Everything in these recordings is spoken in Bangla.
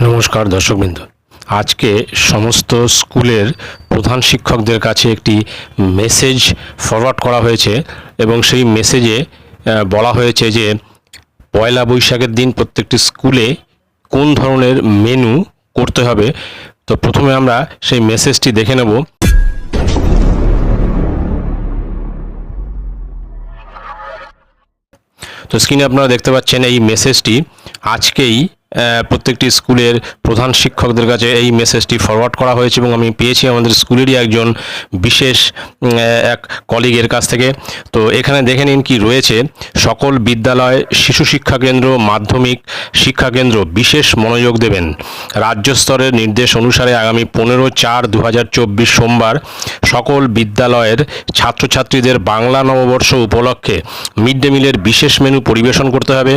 নমস্কার দর্শকবৃন্দ। আজকে সমস্ত স্কুলের প্রধান শিক্ষকদের কাছে একটি মেসেজ ফরওয়ার্ড করা হয়েছে এবং সেই মেসেজে বলা হয়েছে যে পয়লা বৈশাখের দিন প্রত্যেকটি স্কুলে কোন ধরনের মেনু করতে হবে। তো প্রথমে আমরা সেই মেসেজটি দেখে নেব। তো স্ক্রিনে আপনারা দেখতে পাচ্ছেন এই মেসেজটি। আজকেই প্রত্যেকটি স্কুলের প্রধান শিক্ষকদের কাছে এই মেসেজটি ফরওয়ার্ড করা হয়েছে এবং আমি পেয়েছি আমাদের স্কুলেরই একজন বিশেষ এক কলিগের কাছ থেকে। তো এখানে দেখে নিন কি রয়েছে। সকল বিদ্যালয়, শিশু শিক্ষা কেন্দ্র, মাধ্যমিক শিক্ষা কেন্দ্র বিশেষ মনোযোগ দেবেন। রাজ্য স্তরের নির্দেশ অনুসারে আগামী পনেরো চার দু সোমবার সকল বিদ্যালয়ের ছাত্রছাত্রীদের বাংলা নববর্ষ উপলক্ষে মিড ডে মিলের বিশেষ মেনু পরিবেশন করতে হবে।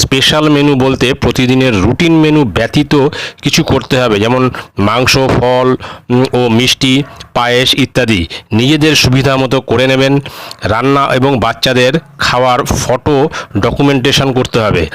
স্পেশাল মেনু বলতে প্রতিদিনের রুটিন মেনু ব্যতীত কিছু করতে হবে। যেমন মাংস, ফল ও মিষ্টি, পায়েস ইত্যাদি। নিজেদের সুবিধা মতো করে নেবেন। রান্না এবং বাচ্চাদের খাওয়ার ফটো ডকুমেন্টেশন করতে হবে।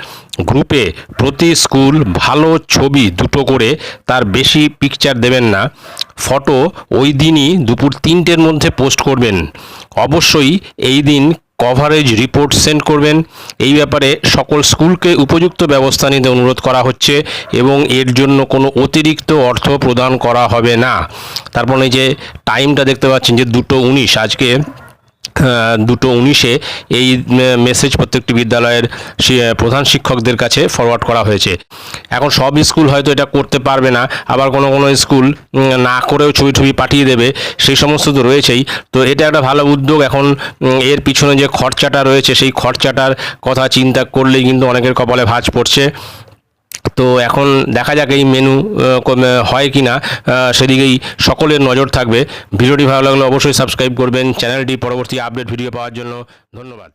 গ্রুপে প্রতি স্কুল ভালো ছবি দুটো করে তার বেশি পিকচার দেবেন না। ফটো ওই দিনই দুপুর তিনটের মধ্যে পোস্ট করবেন। অবশ্যই এই দিন কভারেজ রিপোর্ট সেন্ড করবেন। এই ব্যাপারে সকল স্কুলকে উপযুক্ত ব্যবস্থা নিতে অনুরোধ করা হচ্ছে এবং এর জন্য কোনো অতিরিক্ত অর্থ প্রদান করা হবে না। তারপরে যে টাইমটা দেখতে পাচ্ছেন যে দুটো উনিশ। আজকে দুটো উনিশে এই মেসেজ প্রত্যেকটি বিদ্যালয়ের প্রধান শিক্ষকদের কাছে ফরওয়ার্ড করা হয়েছে। এখন সব স্কুল হয়তো এটা করতে পারবে না, আবার কোনো কোনো স্কুল না করেও ছবি ছবি পাঠিয়ে দেবে, সেই সমস্ত তো রয়েছেই। তো এটা একটা ভালো উদ্যোগ, এখন এর পিছনে যে খরচাটা রয়েছে, সেই খরচাটার কথা চিন্তা করলেই কিন্তু অনেকের কপালে ভাঁজ পড়ছে। তো এখন দেখা যাক এই মেনু হয় কি না সেদিকেই সকলের নজর থাকবে। ভিডিওটি ভালো লাগলে অবশ্যই সাবস্ক্রাইব করবেন। চ্যানেলটি পরবর্তী আপডেট ভিডিও পাওয়ার জন্য ধন্যবাদ।